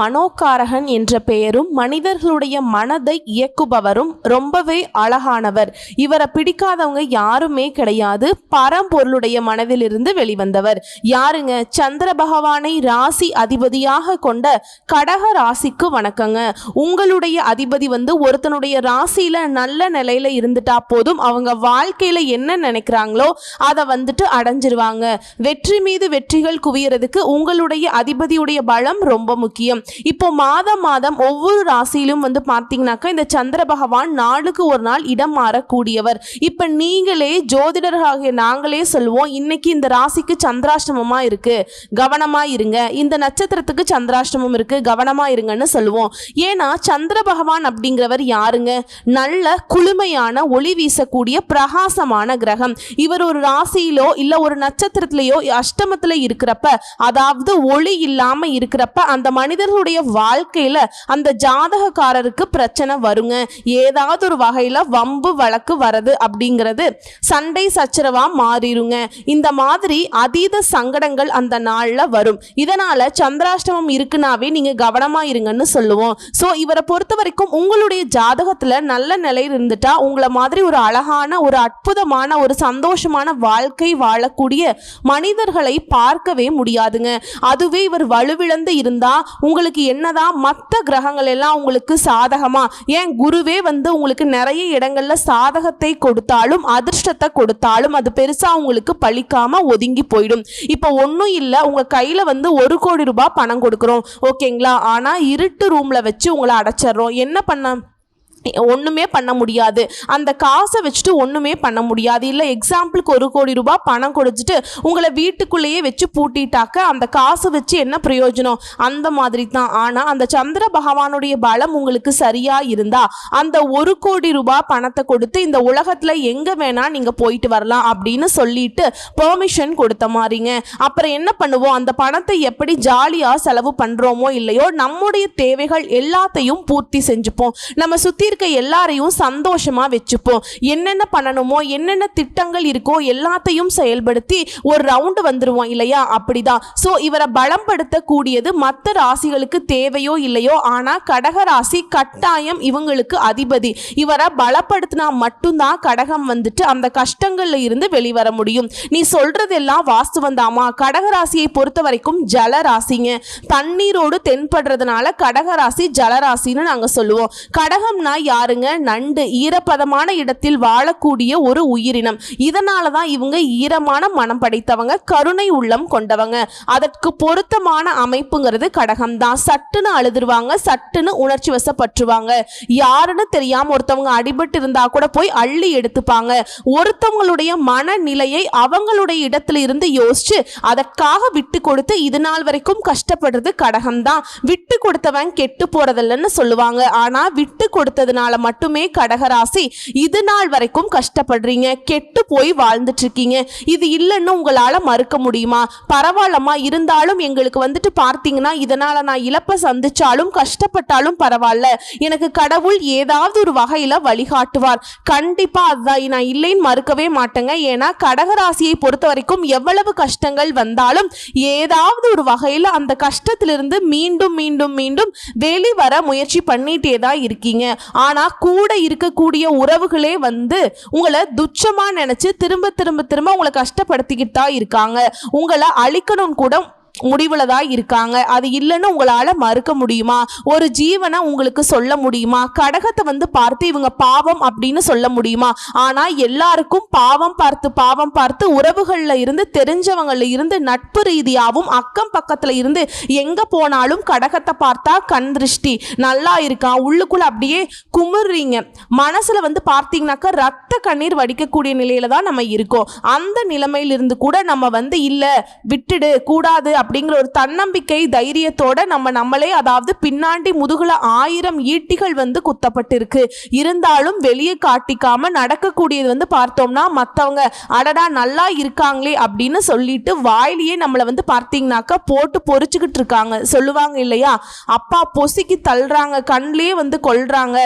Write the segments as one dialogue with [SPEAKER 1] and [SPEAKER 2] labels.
[SPEAKER 1] மனோகாரகன் என்ற பெயரும் மனிதர்களுடைய மனதை இயக்குபவரும் ரொம்பவே அழகானவர். இவரை பிடிக்காதவங்க யாருமே கிடையாது. பரம்பொருளுடைய மனதிலிருந்து வெளிவந்தவர். யாருங்க? சந்திர பகவானை ராசி அதிபதியாக கொண்ட கடக ராசிக்கு வணக்கங்க. உங்களுடைய அதிபதி வந்து ஒருத்தனுடைய ராசியில நல்ல நிலையில இருந்துட்டா போதும். அவங்க வாழ்க்கையில என்ன நினைக்கிறாங்களோ அதை வந்துட்டு அடைஞ்சிருவாங்க. வெற்றி மீது வெற்றிகள் குவியறதுக்கு உங்களுடைய அதிபதியுடைய பலம் ரொம்ப முக்கியம். இப்போ மாதம் மாதம் ஒவ்வொரு ராசியிலும் வந்து பார்த்தீங்கன்னாக்கா இந்த சந்திர பகவான் நாளுக்கு ஒரு நாள் இடம் மாறக்கூடியவர். இப்போ நீங்களே ஜோதிடர்களாகிய நாங்களே சொல்லுவோம் இன்னைக்கு இந்த ராசிக்கு சந்திராஷ்டமமாக இருக்கு கவனமா இருங்க. இந்த நட்சத்திரத்துக்கு சந்திராஷ்டமம் இருக்கு கவனமா இருங்கன்னு சொல்லுவோம் ஏன்னா சந்திர பகவான் அப்படிங்கிறவர் யாருங்க? நல்ல குளுமையான ஒளி வீசக்கூடிய பிரகாசமான கிரகம். இவர் ஒரு ராசியிலோ இல்ல ஒரு நட்சத்திரத்திலேயோ அஷ்டமத்துல இருக்கிறப்ப அதாவது ஒளி இல்லாம இருக்கிறப்ப அந்த மனிதர் மனிதர்களுடைய வாழ்க்கையில அந்த ஜாதகக்காரருக்கு பிரச்சனை வருங்க. ஏதாவது ஒரு வகையில வம்பு வழக்கு வரது அப்படிங்கிறது சண்டை சச்சரவா மாறிடுங்க இந்த மாதிரி அதீத சங்கடங்கள் அந்த நாள்ல வரும். இதனால சந்திராஷ்டமம் இருக்குனாவே நீங்க கவனமா இருங்கன்னு சொல்லுவோம். ஸோ இவரை பொறுத்த வரைக்கும் உங்களுடைய ஜாதகத்துல நல்ல நிலையில் இருந்துட்டா உங்களை மாதிரி ஒரு அழகான ஒரு அற்புதமான ஒரு சந்தோஷமான வாழ்க்கை வாழக்கூடிய மனிதர்களை பார்க்கவே முடியாதுங்க. அதுவே இவர் வலுவிழந்து இருந்தா உங்களுக்கு என்னதான் மற்ற கிரகங்கள் எல்லாம் உங்களுக்கு சாதகமா ஏன் குருவே வந்து உங்களுக்கு நிறைய இடங்கள்ல சாதகத்தை கொடுத்தாலும் அதிர்ஷ்டத்தை கொடுத்தாலும் அது பெருசா உங்களுக்கு பழிக்காம ஒதுங்கி போயிடும். இப்போ ஒன்றும் இல்லை உங்க கையில வந்து ஒரு கோடி ரூபாய் பணம் கொடுக்குறோம் ஓகேங்களா? ஆனா இருட்டு ரூம்ல வச்சு உங்களை அடைச்சிடுறோம். என்ன பண்ண ஒன்றுமே பண்ண முடியாது. அந்த காசை வச்சுட்டு ஒன்றுமே பண்ண முடியாது. இல்லை எக்ஸாம்பிளுக்கு ஒரு கோடி ரூபாய் பணம் கொடுத்துட்டு உங்களை வீட்டுக்குள்ளேயே வச்சு பூட்டிட்டாக்க அந்த காசை வச்சு என்ன பிரயோஜனம்? அந்த மாதிரி தான் ஆனால் அந்த சந்திர பகவானுடைய பலம் உங்களுக்கு சரியாக இருந்தா அந்த ஒரு கோடி ரூபாய் பணத்தை கொடுத்து இந்த உலகத்தில் எங்கே வேணால் நீங்கள் போயிட்டு வரலாம் அப்படின்னு சொல்லிட்டு பெர்மிஷன் கொடுத்த மாதிரிங்க. அப்புறம் என்ன பண்ணுவோம்? அந்த பணத்தை எப்படி ஜாலியாக செலவு பண்ணுறோமோ இல்லையோ நம்முடைய தேவைகள் எல்லாத்தையும் பூர்த்தி செஞ்சுப்போம். நம்ம சுற்றி இருக்க எல்லாரையும் சந்தோஷமா வச்சுப்போம். என்னென்ன பண்ணணுமோ என்னென்ன திட்டங்கள் இருக்கோ எல்லாத்தையும் செயல்படுத்தி ஒரு ரவுண்டு வந்துருவோம் இல்லையா? அப்படிதான். ஸோ இவரை பலப்படுத்தக்கூடியது மற்ற ராசிகளுக்கு தேவையோ இல்லையோ ஆனால் கடக ராசி கட்டாயம் இவங்களுக்கு அதிபதி. இவரை பலப்படுத்தினா மட்டும்தான் கடகம் வந்துட்டு அந்த கஷ்டங்கள்ல இருந்து வெளிவர முடியும். நீ சொல்றதெல்லாம் வாஸ்து வந்தாமா கடகராசியை பொறுத்த வரைக்கும் ஜலராசிங்க தண்ணீரோடு தென்படுறதுனால கடகராசி ஜலராசின்னு நாங்க சொல்லுவோம். கடகம்னா யாருங்க? நண்டு. ஈரப்பதமான இடத்தில் வாழக்கூடிய ஒரு உயிரினம். இதனால தான் இவங்க ஈரமான மனம் படைத்தவங்க கருணை உள்ளம் கொண்டவங்க. அதற்கு பொருத்தமான அமைப்புங்கிறது கடகம் தான் சட்டுன்னு அழுதுருவாங்க சட்டுன்னு உணர்ச்சி வசப்பற்றுவாங்க. யாருன்னு தெரியாம ஒருத்தவங்க அடிபட்டு இருந்தா கூட போய் அள்ளி எடுத்துப்பாங்க. ஒருத்தவங்களுடைய மனநிலையை அவங்களுடைய இடத்துல இருந்து யோசிச்சு அதற்காக விட்டு கொடுத்து இது நாள் வரைக்கும் கஷ்டப்படுறது கடகம் தான் விட்டு கொடுத்தவன் கெட்டு போறதில்லைன்னு சொல்லுவாங்க. ஆனா விட்டு கொடுத்தது கொடுத்ததுனால மட்டுமே கடகராசி இது நாள் வரைக்கும் கஷ்டப்படுறீங்க கெட்டு போய் வாழ்ந்துட்டு இருக்கீங்க இது இல்லைன்னு உங்களால மறுக்க முடியுமா? பரவாயில்லம்மா இருந்தாலும் எங்களுக்கு வந்துட்டு பார்த்தீங்கன்னா இதனால நான் இழப்பை சந்திச்சாலும் கஷ்டப்பட்டாலும் பரவாயில்ல. எனக்கு கடவுள் ஏதாவது ஒரு வகையில வழிகாட்டுவார். கண்டிப்பா அதுதான் நான் இல்லைன்னு மறுக்கவே மாட்டேங்க. ஏன்னா கடகராசியை பொறுத்த வரைக்கும் எவ்வளவு கஷ்டங்கள் வந்தாலும் ஏதாவது ஒரு வகையில அந்த கஷ்டத்திலிருந்து மீண்டும் மீண்டும் மீண்டும் வெளிவர முயற்சி பண்ணிட்டே தான் இருக்கீங்க. ஆனால் கூட இருக்கக்கூடிய உறவுகளே வந்து உங்களை துச்சமாக நினச்சி திரும்ப திரும்ப திரும்ப உங்களை கஷ்டப்படுத்திக்கிட்டு தான் இருக்காங்க. உங்களை அழிக்கணும் கூட முடிவில் தான் இருக்காங்க அது இல்லைன்னு உங்களால் மறுக்க முடியுமா? ஒரு ஜீவனை உங்களுக்கு சொல்ல முடியுமா? கடகத்தை வந்து பார்த்து இவங்க பாவம் அப்படின்னு சொல்ல முடியுமா? ஆனால் எல்லாருக்கும் பாவம் பார்த்து பாவம் பார்த்து உறவுகளில் இருந்து தெரிஞ்சவங்களில் இருந்து நட்பு ரீதியாகவும் அக்கம் பக்கத்தில் இருந்து எங்கே போனாலும் கடகத்தை பார்த்தா கண் திருஷ்டி. நல்லா இருக்கான் உள்ளுக்குள்ள அப்படியே குமுறுறீங்க மனசில் வந்து பார்த்தீங்கன்னாக்கா ரத்த கண்ணீர் வடிக்கக்கூடிய நிலையில தான் நம்ம இருக்கோம். அந்த நிலைமையிலிருந்து கூட நம்ம வந்து இல்லை விட்டுடு கூடாது அப்படிங்கிற ஒரு தன்னம்பிக்கை தைரியத்தோட நம்ம நம்மளே அதாவது பின்னாண்டி முதுகுல ஆயிரம் ஈட்டிகள் வந்து குத்தப்பட்டிருக்கு. இருந்தாலும் வெளியே காட்டிக்காம நடக்கக்கூடியது வந்து பார்த்தோம்னா மற்றவங்க அடடா நல்லா இருக்காங்களே அப்படின்னு சொல்லிட்டு வாயிலேயே நம்மளை வந்து பார்த்தீங்கன்னாக்கா போட்டு பொறிச்சுக்கிட்டு இருக்காங்க. சொல்லுவாங்க இல்லையா? அப்பா பொசுக்கி தள்ளுறாங்க கண்ணிலே வந்து கொள்றாங்க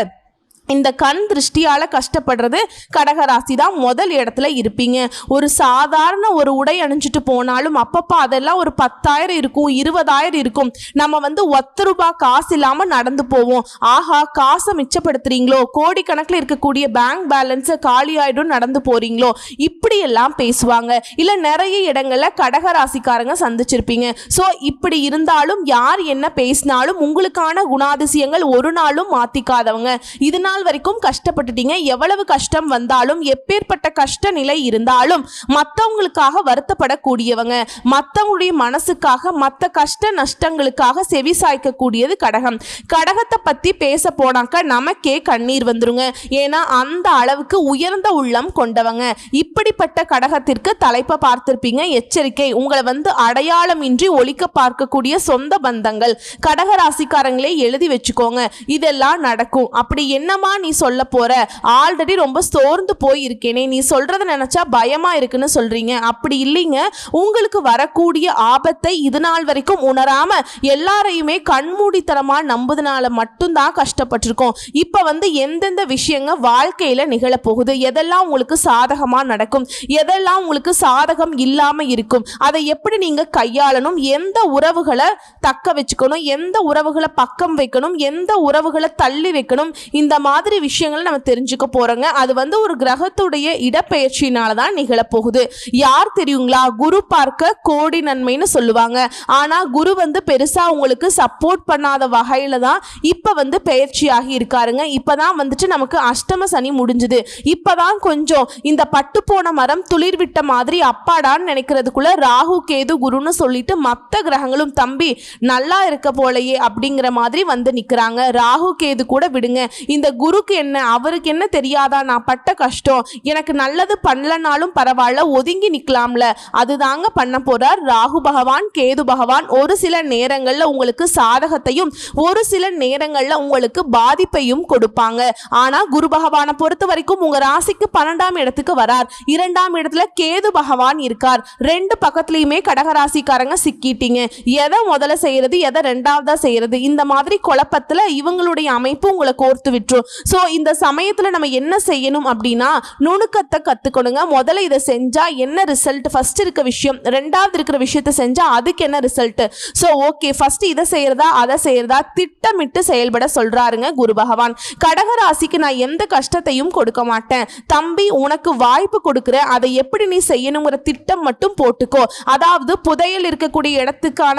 [SPEAKER 1] இந்த கண் திருஷ்டியால் கஷ்டப்படுறது கடகராசி தான் முதல் இடத்துல இருப்பீங்க. ஒரு சாதாரண ஒரு உடை அணிஞ்சிட்டு போனாலும் அப்பப்போ அதெல்லாம் ஒரு பத்தாயிரம் இருக்கும் இருபதாயிரம் இருக்கும். நம்ம வந்து ஒத்த ரூபாய் காசு இல்லாமல் நடந்து போவோம். ஆஹா காசை மிச்சப்படுத்துறீங்களோ? கோடிக்கணக்கில் இருக்கக்கூடிய பேங்க் பேலன்ஸை காலியாயிடும் நடந்து போறீங்களோ? இப்படியெல்லாம் பேசுவாங்க. இல்லை நிறைய இடங்களில் கடகராசிக்காரங்க சந்திச்சிருப்பீங்க. ஸோ இப்படி இருந்தாலும் யார் என்ன பேசினாலும் உங்களுக்கான குணாதிசயங்கள் ஒரு நாளும் மாத்திக்காதவங்க. இது நாள் வரைக்கும் கஷ்டப்பட்டுட்டீங்க. எவ்வளவு கஷ்டம் வந்தாலும் எப்பேற்பட்ட கஷ்ட நிலை இருந்தாலும் மற்றவங்களுக்காக வருத்தப்படக்கூடியவங்க மற்றவங்களுடைய மனசுக்காக மற்ற கஷ்ட நஷ்டங்களுக்காக செவி சாய்க்கக்கூடியது கடகம். கடகத்தை பற்றி பேச போனாக்க நமக்கே கண்ணீர் வந்துருங்க. ஏன்னா அந்த அளவுக்கு உயர்ந்த உள்ளம் கொண்டவங்க. இப்படிப்பட்ட கடகத்திற்கு தலைப்பை பார்த்திருப்பீங்க. எச்சரிக்கை. உங்களை வந்து அடையாளமின்றி ஒழிக்க பார்க்கக்கூடிய சொந்த பந்தங்கள். கடக ராசிக்காரங்களே எழுதி வச்சுக்கோங்க. இதெல்லாம் நடக்கும். அப்படி என்னமா நீ சொல்ல போற? ஆல்ரெடி ரொம்ப சோர்ந்து போயிருக்கேனே. நீ சொல்றத நினைச்சா பயமா இருக்குன்னு சொல்றீங்க. அப்படி இல்லைங்க. உங்களுக்கு வரக்கூடிய ஆபத்தை இது நாள் வரைக்கும் உணராம எல்லாரையுமே கண்மூடித்தனமா நம்புதனால மட்டும்தான் கஷ்டப்பட்டிருக்கோம். இப்ப வந்து எந்தெந்த விஷயங்க வாழ்க்கையில நிகழப்போகுது? எதெல்லாம் உங்களுக்கு சாதகமா நடக்கும்? எதெல்லாம் உங்களுக்கு சாதகம் இல்லாம இருக்கும்? அதை எப்படி நீங்க கையாளணும்? எந்த உறவுகளை தக்க வச்சுக்கணும்? எந்த உறவுகளை பக்கம் வைக்கணும்? எந்த உறவுகளை தள்ளி வைக்கணும்? இந்த மாதிரி மாதிரி விஷயங்களை நம்ம தெரிஞ்சுக்க போறோங்க. அது வந்து ஒரு கிரகத்துடைய இடப்பெயர்ச்சியினால தான் நிகழப்போகுது. யார் தெரியுங்களா? குரு பார்க்க கோடி நன்மைன்னு சொல்லுவாங்க. ஆனா குரு வந்து பெருசா உங்களுக்கு சப்போர்ட் பண்ணாத வகையில தான் இப்ப வந்து பெயர்ச்சியாகி இருக்காருங்க. இப்பதான் வந்துட்டு நமக்கு அஷ்டம சனி முடிஞ்சுது. இப்பதான் கொஞ்சம் இந்த பட்டு போன மரம் துளிர் விட்ட மாதிரி அப்பாடான்னு நினைக்கிறதுக்குள்ள ராகு கேது குருன்னு சொல்லிட்டு மற்ற கிரகங்களும் தம்பி நல்லா இருக்க போலயே அப்படிங்கிற மாதிரி வந்து நிக்கிறாங்க. ராகு கேது கூட விடுங்க. இந்த குருக்கு என்ன அவருக்கு என்ன தெரியாதா? நான் பட்ட கஷ்டம். எனக்கு நல்லது பண்ணலனாலும் பரவாயில்ல ஒதுங்கி நிற்கலாம்ல அதுதாங்க பண்ண போறார். ராகு பகவான் கேது பகவான் ஒரு சில நேரங்களில் உங்களுக்கு சாதகத்தையும் ஒரு சில நேரங்களில் உங்களுக்கு பாதிப்பையும் கொடுப்பாங்க. ஆனால் குரு பகவானை பொறுத்த வரைக்கும் உங்க ராசிக்கு பன்னெண்டாம் இடத்துக்கு வரார். இரண்டாம் இடத்துல கேது பகவான் இருக்கார். ரெண்டு பக்கத்துலயுமே கடகராசிக்காரங்க சிக்கிட்டீங்க. எதை முதல்ல செய்யறது எதை ரெண்டாவதா செய்யறது இந்த மாதிரி குழப்பத்துல இவங்களுடைய அமைப்பு உங்களை கோர்த்து விட்டுரும். ஸோ இந்த சமயத்துல நம்ம என்ன செய்யணும் அப்படின்னா நுணுக்கத்தை கத்துக்கணுங்க முதல்ல இதை செஞ்சா என்ன ரிசல்ட் ஃபர்ஸ்ட் இருக்க விஷயம். ரெண்டாவது இருக்கிற விஷயத்த செஞ்சா அதுக்கு என்ன ரிசல்ட் ஸோ ஓகே ஃபர்ஸ்ட் இதை செய்யறதா அதை செய்யறதா திட்டமிட்டு செயல்பட சொல்றாருங்க குரு பகவான். கடகராசிக்கு நான் எந்த கஷ்டத்தையும் கொடுக்க மாட்டேன். தம்பி உனக்கு வாய்ப்பு கொடுக்குற அதை எப்படி நீ செய்யணுங்கிற திட்டம் மட்டும் போட்டுக்கோ. அதாவது புதையல் இருக்கக்கூடிய இடத்துக்கான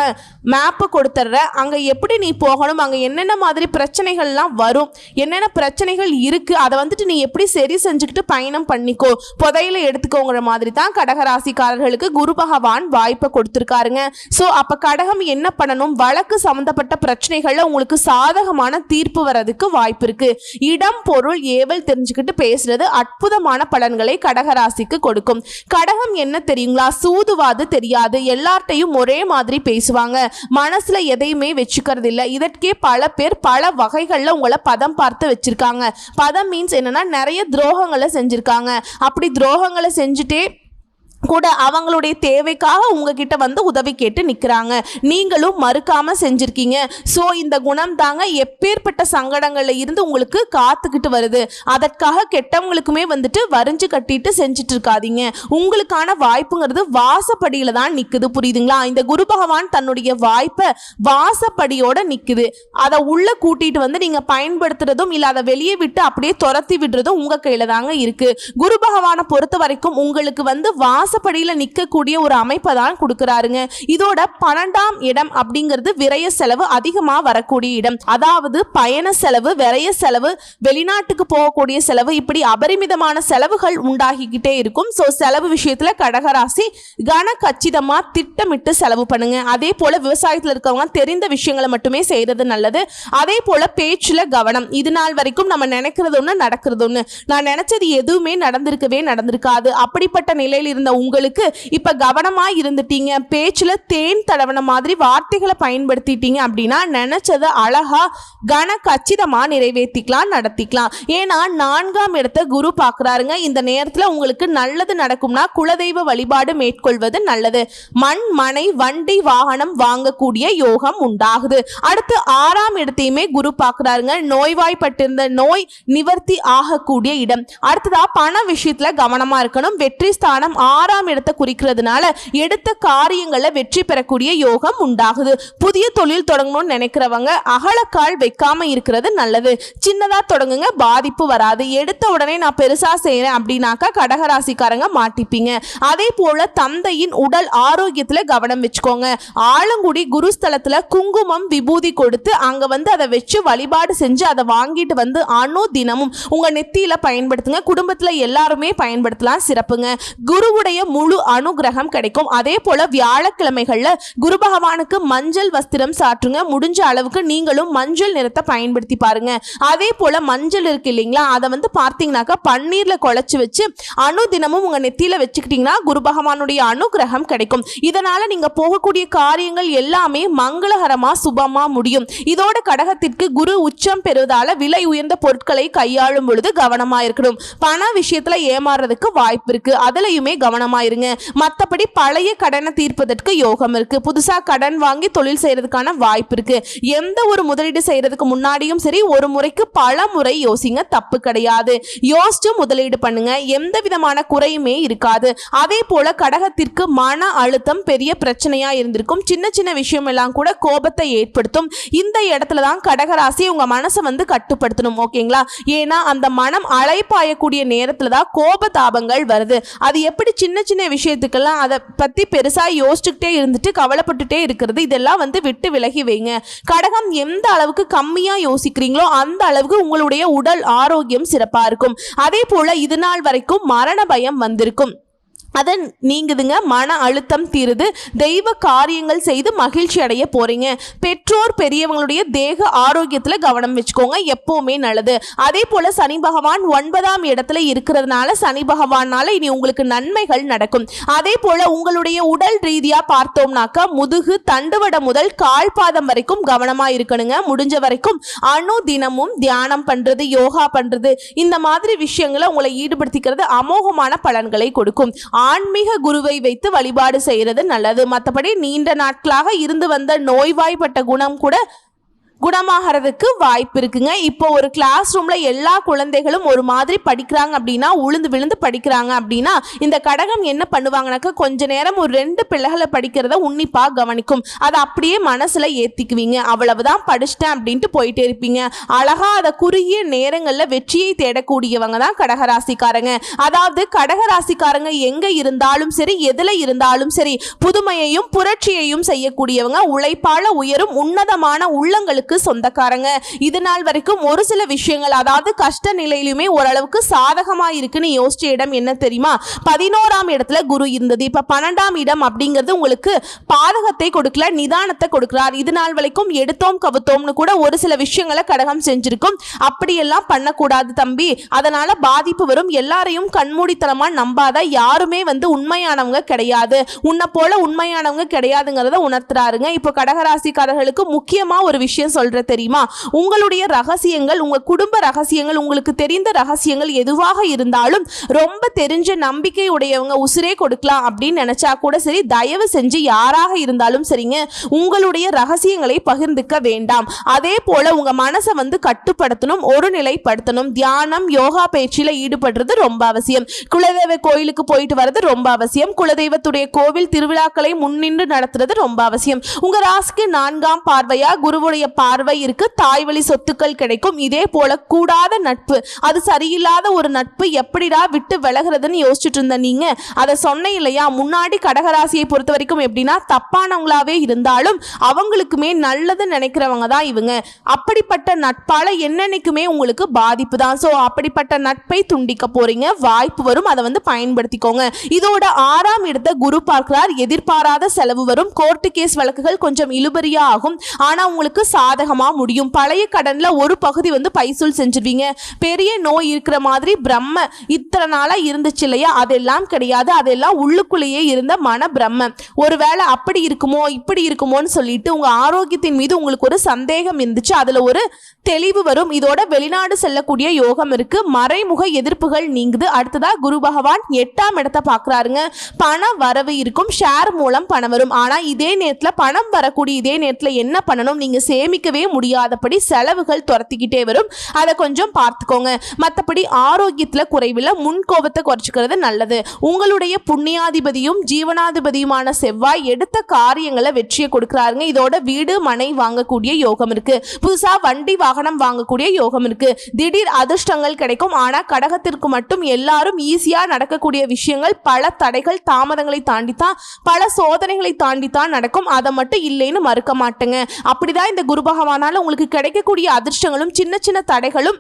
[SPEAKER 1] மேப்பை கொடுத்துட்ற அங்கே எப்படி நீ போகணும் அங்கே என்னென்ன மாதிரி பிரச்சனைகள்லாம் வரும் என்னென்ன பிரச்சனைகள் இருக்கு. அதை வந்துட்டு நீ எப்படி சரி செஞ்சுக்கிட்டு பயணம் பண்ணிக்கோ. புதையில எடுத்துக்கோங்கிற மாதிரி தான் கடகராசிக்காரர்களுக்கு குரு பகவான் வாய்ப்பை கொடுத்துருக்காருங்க. ஸோ அப்போ கடகம் என்ன பண்ணணும்? வழக்கு சம்மந்தப்பட்ட பிரச்சனைகளில் உங்களுக்கு சாதகமான தீர்ப்பு வர்றதுக்கு வாய்ப்பு இருக்கு. இடம் பொருள் ஏவல் தெரிஞ்சுக்கிட்டு பேசுறது அற்புதமான பலன்களை கடகராசிக்கு கொடுக்கும். கடகம் என்ன தெரியுங்களா? சூதுவாது தெரியாது. எல்லார்ட்டையும் ஒரே மாதிரி பேசுவாங்க. மனசுல எதையுமே வச்சுக்கிறது இல்லை இதற்கே பல பேர் பல வகைகளில் உங்களை பதம் பார்த்து வச்சிருக்காங்க பதம் மீன்ஸ் என்னன்னா நிறைய துரோகங்களை செஞ்சிருக்காங்க. அப்படி துரோகங்களை செஞ்சுட்டே கூட அவங்களுடைய தேவைக்காக உங்ககிட்ட வந்து உதவி கேட்டு நிற்கிறாங்க நீங்களும் மறுக்காமல் செஞ்சுருக்கீங்க. ஸோ இந்த குணம் தாங்க எப்பேற்பட்ட சங்கடங்களில் இருந்து உங்களுக்கு காத்துக்கிட்டு வருது. அதற்காக கெட்டவங்களுக்குமே வந்துட்டு வரிஞ்சு கட்டிட்டு செஞ்சுட்டு இருக்காதீங்க உங்களுக்கான வாய்ப்புங்கிறது வாசப்படியில் தான் நிற்குது புரியுதுங்களா? இந்த குரு பகவான் தன்னுடைய வாய்ப்பை வாசப்படியோட நிற்குது அதை உள்ளே கூட்டிட்டு வந்து நீங்கள் பயன்படுத்துறதும் இல்லை அதை வெளியே விட்டு அப்படியே துரத்தி விடுறதும் உங்கள் கையில் தாங்க இருக்குது குரு பகவானை பொறுத்த வரைக்கும் உங்களுக்கு வந்து வாச வாசப்படியில் நிற்கக்கூடிய ஒரு அமைப்பை தான் கொடுக்குறாருங்க. இதோட பன்னெண்டாம் இடம் அப்படிங்கிறது விரய செலவு அதிகமாக வரக்கூடிய இடம். அதாவது பயண செலவு விரய செலவு வெளிநாட்டுக்கு போகக்கூடிய செலவு இப்படி அபரிமிதமான செலவுகள் உண்டாகிக்கிட்டே இருக்கும். ஸோ செலவு விஷயத்தில் கடகராசி கன கச்சிதமாக திட்டமிட்டு செலவு பண்ணுங்க. அதே போல விவசாயத்தில் இருக்கவங்க தெரிந்த விஷயங்களை மட்டுமே செய்கிறது நல்லது. அதே போல பேச்சில் கவனம். இது நாள் வரைக்கும் நம்ம நினைக்கிறது ஒன்று நடக்கிறது ஒன்று நான் நினச்சது எதுவுமே நடந்திருக்கவே நடந்திருக்காது. அப்படிப்பட்ட நிலையில் இருந்த உங்களுக்கு இப்போ கவனமாக இருந்துட்டீங்க. பேச்சில் தேன் தடவன மாதிரி வார்த்தைகளை பயன்படுத்திட்டீங்க அப்படின்னா நினச்சதை அழகாக கன கச்சிதமாக நிறைவேற்றிக்கலாம் நடத்திக்கலாம். ஏன்னா நான்காம் இடத்த குரு பார்க்குறாருங்க. இந்த நேரத்தில் உங்களுக்கு நல்லது நடக்கும்னா குலதெய்வ வழிபாடு மேற்கொள்வது நல்லது. மண் மனை வண்டி வாகனம் வாங்கக்கூடிய யோகம் உண்டாகுது. அடுத்து ஆறாம் இடத்தையுமே குரு பார்க்குறாருங்க. நோய்வாய்ப்பட்டிருந்த நோய் நிவர்த்தி ஆகக்கூடிய இடம். அடுத்ததாக பண விஷயத்தில் கவனமாக இருக்கணும். வெற்றி ஸ்தானம் ஆறாம் இடத்தை குறிக்கிறதுனால எடுத்த காரியங்களை வெற்றி பெறக்கூடிய யோகம் உண்டாகுது. புதிய தொழில் தொடங்கணும்னு நினைக்கிறவங்க அகலக்கால் வைக்காம இருக்கிறது நல்லது. சின்னதா தொடங்குங்க பாதிப்பு வராது. எடுத்த உடனே நான் பெருசா செய்யறேன் அப்படின்னாக்கா கடகராசிக்காரங்க மாட்டிப்பீங்க. அதே போல தந்தையின் உடல் ஆரோக்கியத்துல கவனம் வச்சுக்கோங்க. ஆலங்குடி குருஸ்தலத்துல குங்குமம் விபூதி கொடுத்து அங்க வந்து அதை வச்சு வழிபாடு செஞ்சு அதை வாங்கிட்டு வந்து அணு தினமும் உங்க நெத்தியில பயன்படுத்துங்க. குடும்பத்துல எல்லாருமே பயன்படுத்தலாம். சிறப்புங்க. குருவுடைய முழு அனுகிரகம் கிடைக்கும். அதே போல வியாழக்கிழமைகள்ல குரு பகவானுக்கு மஞ்சள் வஸ்திரம் சாற்றுங்க. முடிஞ்ச அளவுக்கு நீங்களும் மஞ்சள் நிறத்தை பயன்படுத்தி பாருங்க. அதே போல மஞ்சள் இருக்கு இல்லைங்களா? அதை வந்து பார்த்தீங்கன்னாக்கா பன்னீர்ல குழச்சி வச்சு அணு தினமும் உங்க நெத்தியில வச்சுக்கிட்டீங்கன்னா குரு பகவானுடைய அனுகிரகம் கிடைக்கும். இதனால நீங்க போகக்கூடிய காரியங்கள் எல்லாமே மங்களகரமா சுபமா முடியும். இதோட கடகத்திற்கு குரு உச்சம் பெறுவதால விலை உயர்ந்த பொருட்களை கையாளும் பொழுது கவனமா இருக்கணும். பண விஷயத்துல ஏமாறுறதுக்கு வாய்ப்பு இருக்கு. அதுலயுமே கவனம் இருங்க. மற்றபடி பழைய கடனை தீர்ப்பதற்கு யோகம் இருக்கு. புதுசாக கடன் வாங்கி தொழில் செய்யறதுக்கான வாய்ப்பு இருக்கு. எந்த ஒரு முதலீடு செய்யறதுக்கு முன்னாடியும் சரி ஒரு முறைக்கு பல முறை யோசிங்க. தப்பு கிடையாது. யோசிச்சு முதலீடு பண்ணுங்க. எந்த விதமான குறையுமே இருக்காது. அதே போல கடகத்திற்கு மன அழுத்தம் பெரிய பிரச்சனையா இருந்திருக்கும். சின்ன சின்ன விஷயம் எல்லாம் கூட கோபத்தை ஏற்படுத்தும். இந்த இடத்துல தான் கடகராசி உங்க மனசை வந்து கட்டுப்படுத்தணும். ஓகேங்களா? ஏன்னா அந்த மனம் அலைப்பாயக்கூடிய நேரத்துல தான் கோபதாபங்கள் வருது. அது எப்படி சின்ன சின்ன சின்ன விஷயத்துக்கெல்லாம் அதை பற்றி பெருசாக யோசிச்சுக்கிட்டே இருந்துட்டு கவலைப்பட்டுட்டே இருக்கிறது. இதெல்லாம் வந்து விட்டு விலகி வைங்க. கடகம் எந்த அளவுக்கு கம்மியாக யோசிக்கிறீங்களோ அந்த அளவுக்கு உங்களுடைய உடல் ஆரோக்கியம் சிறப்பாக இருக்கும். அதே போல் இது நாள் வரைக்கும் மரண பயம் வந்திருக்கும். அதை நீங்குதுங்க. மன அழுத்தம் தீருது. தெய்வ காரியங்கள் செய்து மகிழ்ச்சி அடைய போகிறீங்க பெற்றோர் பெரியவங்களுடைய தேக ஆரோக்கியத்தில் கவனம் வச்சுக்கோங்க. எப்போவுமே நல்லது. அதே போல் சனி பகவான் ஒன்பதாம் இடத்துல இருக்கிறதுனால சனி பகவானால் இனி உங்களுக்கு நன்மைகள் நடக்கும். அதே போல் உங்களுடைய உடல் ரீதியாக பார்த்தோம்னாக்கா முதுகு தண்டுவட முதல் கால்பாதம் வரைக்கும் கவனமாக இருக்கணுங்க. முடிஞ்ச வரைக்கும் அணு தினமும் தியானம் பண்ணுறது யோகா பண்ணுறது இந்த மாதிரி விஷயங்களை உங்களை ஈடுபடுத்திக்கிறது அமோகமான பலன்களை கொடுக்கும். ஆன்மீக குருவை வைத்து வழிபாடு செய்கிறது நல்லது. மற்றபடி நீண்ட நாட்களாக இருந்து வந்த நோய்வாய்ப்பட்ட குணம் கூட குணமாகறதுக்கு வாய்ப்பு இருக்குங்க. இப்போ ஒரு கிளாஸ் ரூம்ல எல்லா குழந்தைகளும் ஒரு மாதிரி படிக்கிறாங்க அப்படின்னா உளுந்து விழுந்து படிக்கிறாங்க அப்படின்னா இந்த கடகம் என்ன பண்ணுவாங்கனாக்கா கொஞ்ச நேரம் ஒரு ரெண்டு பிள்ளைகளை படிக்கிறத உன்னிப்பா கவனிக்கும். அதை அப்படியே மனசுல ஏத்திக்குவீங்க. அவ்வளவுதான் படிச்சிட்டேன் அப்படின்ட்டு போயிட்டே இருப்பீங்க. அழகா அதை குறுகிய நேரங்கள்ல வெற்றியை தேடக்கூடியவங்க தான் கடகராசிக்காரங்க. அதாவது கடகராசிக்காரங்க எங்க இருந்தாலும் சரி எதுல இருந்தாலும் சரி புதுமையையும் புரட்சியையும் செய்யக்கூடியவங்க உழைப்பால உயரும் உன்னதமான உள்ளங்களுக்கு சொந்தக்காரங்க. இது நாள் வரைக்கும் ஒரு சில விஷயங்கள் அதாவது கஷ்ட நிலையிலுமே ஓரளவுக்கு சாதகமா இருக்குன்னு யோசிச்ச இடம் என்ன தெரியுமா? பதினோராம் இடத்துல குரு இருந்தது. இப்ப பன்னெண்டாம் இடம் அப்படிங்கிறது உங்களுக்கு பாதகத்தை கொடுக்கல நிதானத்தை கொடுக்கிறார். இது நாள் வரைக்கும் எடுத்தோம் கவுத்தோம்னு கூட ஒரு சில விஷயங்களை கடகம் செஞ்சிருக்கும். அப்படியெல்லாம் பண்ணக்கூடாது தம்பி. அதனால பாதிப்பு வரும். எல்லாரையும் கண்மூடித்தனமா நம்பாத யாருமே வந்து உண்மையானவங்க கிடையாது. உன்னை போல உண்மையானவங்க கிடையாதுங்கிறத உணர்த்துறாருங்க. இப்போ கடகராசிக்காரர்களுக்கு முக்கியமா ஒரு விஷயம் சொல்ற தெரியுமா? உங்களுடைய ரகசியங்கள் உங்க குடும்ப ரகசியங்கள் உங்களுக்கு தெரிந்த ரகசியங்கள் எதுவாக இருந்தாலும் ரொம்ப தெரிஞ்ச நம்பிக்கை உடையவங்க உசிரே கொடுக்கலாம் அப்படின்னு நினைச்சா கூட சரி தயவு செஞ்சு யாராக இருந்தாலும் சரிங்க உங்களுடைய ரகசியங்களை பகிர்ந்துக்க வேண்டாம். அதே போல உங்க மனசை வந்து கட்டுப்படுத்தணும் ஒரு நிலைப்படுத்தணும். தியானம் யோகா பயிற்சியில ஈடுபடுறது ரொம்ப அவசியம். குலதெய்வ கோயிலுக்கு போயிட்டு வர்றது ரொம்ப அவசியம். குலதெய்வத்துடைய கோவில் திருவிழாக்களை முன்னின்று நடத்துறது ரொம்ப அவசியம். உங்க ராசிக்கு நான்காம் பார்வையா குருவுடைய பார்வை இருக்கு தாய் வழி சொத்துக்கள் கிடைக்கும். இதே போல கூடாத நட்பு. அது சரியில்லாத ஒரு நட்பு எப்படிடா விட்டு விலகிறதுன்னு யோசிச்சுட்டு இருந்த நீங்க? அதை சொன்னேன் இல்லையா? முன்னாடி கடகராசியை பொறுத்த வரைக்கும் எப்படின்னா தப்பானவங்களாவே இருந்தாலும் அவங்களுக்குமே நல்லது நினைக்கிறவங்க தான் இவங்க. அப்படிப்பட்ட நட்பால என்னன்னைக்குமே உங்களுக்கு பாதிப்பு தான். ஸோ அப்படிப்பட்ட நட்பை துண்டிக்க போறீங்க. வாய்ப்பு வரும். அதை வந்து பயன்படுத்திக்கோங்க. இதோட ஆறாம் இடத்த குரு பார்க்கிறார். எதிர்பாராத செலவு வரும். கோர்ட்டு கேஸ் வழக்குகள் கொஞ்சம் இழுபறியா ஆகும். ஆனா உங்களுக்கு சா சாதகமா முடியும். பழைய கடன்ல ஒரு பகுதி வந்து பைசூல் செஞ்சிருவீங்க. பெரிய நோய் இருக்கிற மாதிரி பிரம்ம இத்தனை நாளா இருந்துச்சு இல்லையா? அதெல்லாம் கிடையாது. அதெல்லாம் உள்ளுக்குள்ளேயே இருந்த மன பிரம்ம ஒருவேளை அப்படி இருக்குமோ இப்படி இருக்குமோன்னு சொல்லிட்டு உங்க ஆரோக்கியத்தின் மீது உங்களுக்கு ஒரு சந்தேகம் இருந்துச்சு. அதுல ஒரு தெளிவு வரும். இதோட வெளிநாடு செல்லக்கூடிய யோகம் இருக்கு. மறைமுக எதிர்ப்புகள் நீங்குது. அடுத்ததா குரு பகவான் எட்டாம் இடத்தை பாக்குறாருங்க பண வரவு இருக்கும். ஷேர் மூலம் பணம் வரும். ஆனா இதே நேரத்துல பணம் வரக்கூடிய இதே நேரத்துல என்ன பண்ணணும்? நீங்க சேமிக்கவே முடியாதபடி செலவுகள் துரத்திக்கிட்டே வரும். அதை கொஞ்சம் பார்த்துக்கோங்க. மற்றபடி ஆரோக்கியத்துல குறைவில் முன்கோபத்தை குறைச்சிக்கிறது நல்லது. உங்களுடைய புண்ணியாதிபதியும் ஜீவனாதிபதியுமான செவ்வாய் எடுத்த காரியங்களை வெற்றியை கொடுக்குறாருங்க. இதோட வீடு மனை வாங்கக்கூடிய யோகம் இருக்கு. புதுசா வண்டி வாகனம் வாங்கக்கூடிய யோகம் இருக்கு. திடீர் அதிர்ஷ்டங்கள் கிடைக்கும். ஆனா கடகத்திற்கு மட்டும் எல்லாரும் ஈஸியா நடக்கக்கூடிய விஷயங்கள் பல தடைகள் தாமதங்களை தாண்டித்தான் பல சோதனைகளை தாண்டித்தான் நடக்கும். அதை மட்டும் இல்லைன்னு மறுக்க மாட்டேங்க. அப்படிதான் இந்த குரு பகவானால உங்களுக்கு கிடைக்கக்கூடிய அதிர்ஷ்டங்களும் சின்ன சின்ன தடைகளும்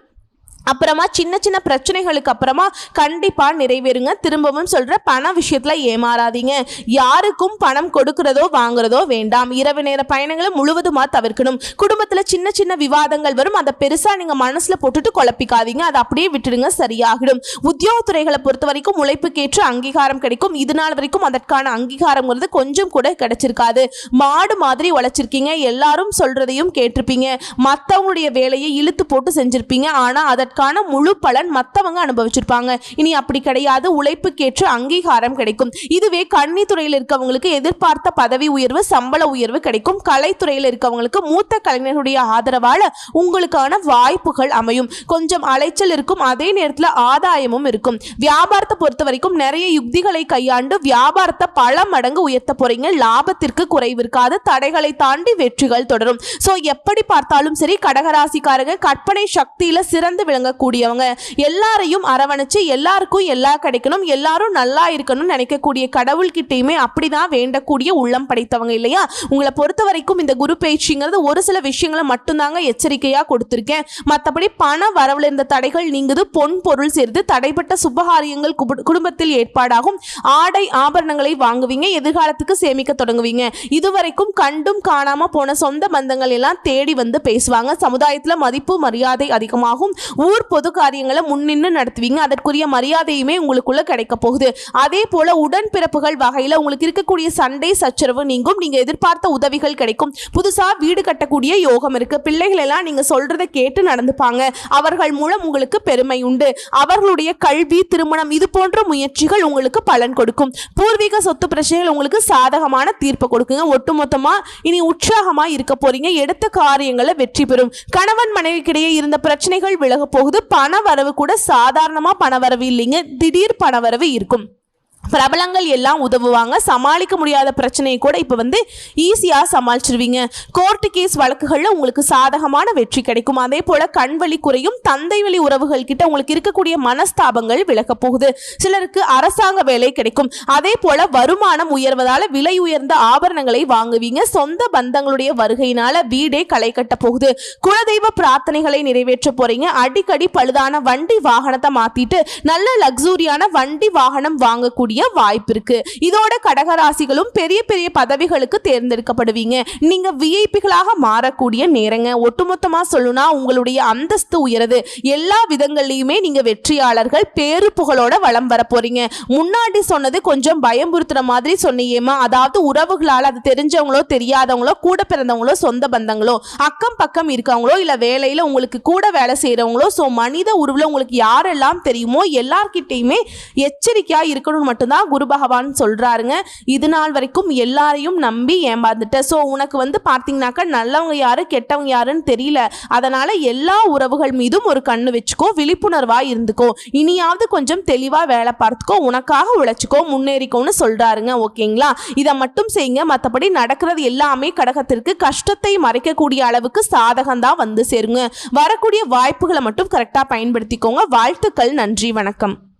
[SPEAKER 1] அப்புறமா சின்ன சின்ன பிரச்சனைகளுக்கு அப்புறமா கண்டிப்பாக நிறைவேறுங்க. திரும்பவும் சொல்கிற பண விஷயத்தில் ஏமாறாதீங்க. யாருக்கும் பணம் கொடுக்கிறதோ வாங்குறதோ வேண்டாம். இரவு நேர பயணங்களை முழுவதுமாக தவிர்க்கணும். குடும்பத்தில் சின்ன சின்ன விவாதங்கள் வரும். அதை பெருசாக நீங்கள் மனசில் போட்டுட்டு குழப்பிக்காதீங்க. அதை அப்படியே விட்டுடுங்க சரியாகிடும். உத்தியோகத்துறைகளை பொறுத்த வரைக்கும் உழைப்புக்கேற்ற அங்கீகாரம் கிடைக்கும். இது நாள் வரைக்கும் அதற்கான அங்கீகாரங்கிறது கொஞ்சம் கூட கிடைச்சிருக்காது. மாடு மாதிரி உழைச்சிருக்கீங்க. எல்லாரும் சொல்கிறதையும் கேட்டிருப்பீங்க. மற்றவங்களுடைய வேலையை இழுத்து போட்டு செஞ்சுருப்பீங்க. ஆனால் அதை அதற்கான முழு பலன் மற்றவங்க அனுபவிச்சிருப்பாங்க. இனி அப்படி கிடையாது. உழைப்புக்கேற்று அங்கீகாரம் கிடைக்கும். இதுவே கன்னித்துறையில் இருக்கவங்களுக்கு எதிர்பார்த்த பதவி உயர்வு சம்பள உயர்வு கிடைக்கும். கலைத்துறையில் இருக்கவங்களுக்கு மூத்த கலைஞர்களுடைய ஆதரவால உங்களுக்கான வாய்ப்புகள் அமையும். கொஞ்சம் அலைச்சல் இருக்கும். அதே நேரத்தில் ஆதாயமும் இருக்கும். வியாபாரத்தை பொறுத்த வரைக்கும் நிறைய யுக்திகளை கையாண்டு வியாபாரத்தை பல மடங்கு உயர்த்த போறீங்க. லாபத்திற்கு குறைவிருக்காது தடைகளை தாண்டி வெற்றிகள் தொடரும். ஸோ எப்படி பார்த்தாலும் சரி கடகராசிக்காரங்க கற்பனை சக்தியில சிறந்து விளங்கக்கூடியவங்க எல்லாரையும் அரவணைச்சு எல்லாருக்கும் எல்லா கிடைக்கணும் எல்லாரும் நல்லா இருக்கணும்னு நினைக்கக்கூடிய கடவுள்கிட்டயுமே அப்படிதான் வேண்டக்கூடிய உள்ளம் படைத்தவங்க இல்லையா? உங்களை பொறுத்த வரைக்கும் இந்த குரு பயிற்சிங்கிறது ஒரு சில விஷயங்களை மட்டும்தாங்க எச்சரிக்கையா கொடுத்துருக்கேன். மற்றபடி பண வரவுல இருந்த தடைகள் நீங்குது பொன் பொருள் சேர்ந்து தடைப்பட்ட சுபகாரியங்கள் குபு- குடும்பத்தில் ஏற்பாடாகும். ஆடை ஆபரணங்களை வாங்குவீங்க எதிர்காலத்துக்கு சேமிக்க தொடங்குவீங்க. இதுவரைக்கும் கண்டும் காணாம போன சொந்த பந்தங்கள் எல்லாம் தேடி வந்து பேசுவாங்க. சமுதாயத்தில் மதிப்பு மரியாதை அதிகமாகும். ஊர் உள்ளூர் பொது காரியங்களை முன்னின்று நடத்துவீங்க. அதற்குரிய மரியாதையுமே உங்களுக்குள்ள கிடைக்க போகுது. அதே போல உடன்பிறப்புகள் வகையில உங்களுக்கு இருக்கக்கூடிய சண்டை சச்சரவு நீங்கும். நீங்க எதிர்பார்த்த உதவிகள் கிடைக்கும். புதுசா வீடு கட்டக்கூடிய யோகம் இருக்கு. பிள்ளைகள் எல்லாம் நீங்க சொல்றதை கேட்டு நடந்துப்பாங்க. அவர்கள் மூலம் உங்களுக்கு பெருமை உண்டு. அவர்களுடைய கல்வி திருமணம் இது போன்ற முயற்சிகள் உங்களுக்கு பலன் கொடுக்கும். பூர்வீக சொத்து பிரச்சனைகள் உங்களுக்கு சாதகமான தீர்ப்பு கொடுக்குங்க. ஒட்டுமொத்தமா இனி உற்சாகமா இருக்க போறீங்க. எடுத்த காரியங்களை வெற்றி பெறும். கணவன் மனைவிக்கிடையே இருந்த பிரச்சனைகள் விலக போகும். போகுது. பண வரவு கூட சாதாரணமாக பண வரவு இல்லைங்க. திடீர் பண வரவு இருக்கும். பிரபலங்கள் எல்லாம் உதவுவாங்க. சமாளிக்க முடியாத பிரச்சனையை கூட இப்போ வந்து ஈஸியாக சமாளிச்சிருவீங்க. கோர்ட்டு கேஸ் வழக்குகளில் உங்களுக்கு சாதகமான வெற்றி கிடைக்கும். அதே போல் கண்வழி குறையும் தந்தை வழி உறவுகள் கிட்ட உங்களுக்கு இருக்கக்கூடிய மனஸ்தாபங்கள் விலகப் போகுது. சிலருக்கு அரசாங்க வேலை கிடைக்கும். அதே போல் வருமானம் உயர்வதால் விலை உயர்ந்த ஆபரணங்களை வாங்குவீங்க. சொந்த பந்தங்களுடைய வருகையினால வீடே களை கட்ட போகுது. குலதெய்வ பிரார்த்தனைகளை நிறைவேற்ற போறீங்க. அடிக்கடி பழுதான வண்டி வாகனத்தை மாத்திட்டு நல்ல லக்ஸூரியான வண்டி வாகனம் வாங்கக்கூடிய வாய்ப்பு இருக்கு. இதோட கடகராசிகளும் பெரிய பெரிய பதவிகளுக்கு தேர்ந்தெடுக்கப்படுவீங்க. நீங்க விஐபிகளாக மாறக்கூடிய நேரங்க. ஒட்டுமொத்தமா சொல்லணும்னா உங்களுடைய அந்தஸ்து உயருது. எல்லா விதங்கள்லயுமே நீங்க வெற்றியாளர்கள் பேரு புகழோட வளம் வர போறீங்க. முன்னாடி சொன்னது கொஞ்சம் பயமுறுத்துற மாதிரி சொன்னீங்கம்மா அதாவது உறவுகளால் அது தெரிஞ்சவங்களோ தெரியாதவங்களோ கூட பிறந்தவங்களோ சொந்த பந்தங்களோ அக்கம் பக்கம் இருக்கவங்களோ இல்ல வேலையில உங்களுக்கு கூட வேலை செய்யறவங்களோ ஸோ மனித உருவில் உங்களுக்கு யாரெல்லாம் தெரியுமோ எல்லார்கிட்டையுமே எச்சரிக்கையா இருக்கணும்னு மட்டும்தான் குரு பகவான் சொல்கிறாருங்க இது நாள் வரைக்கும் எல்லாரையும் நம்பி ஏமாந்துட்ட. ஸோ உனக்கு வந்து பார்த்தீங்கன்னாக்கா நல்லவங்க யாரு கெட்டவங்க யாருன்னு தெரியல. அதனால் எல்லா உறவுகள் மீதும் ஒரு கண்ணு வச்சுக்கோ விழிப்புணர்வாக இருந்துக்கோ. இனியாவது கொஞ்சம் தெளிவாக வேலை பார்த்துக்கோ உனக்காக உழைச்சிக்கோ முன்னேறிக்கோன்னு சொல்கிறாருங்க ஓகேங்களா? இதை மட்டும் செய்யுங்க. மற்றபடி நடக்கிறது எல்லாமே கடகத்திற்கு கஷ்டத்தை மறைக்கக்கூடிய அளவுக்கு சாதகம் தான் வந்து சேருங்க. வரக்கூடிய வாய்ப்புகளை மட்டும் கரெக்டாக பயன்படுத்திக்கோங்க. வாழ்த்துக்கள். நன்றி. வணக்கம்.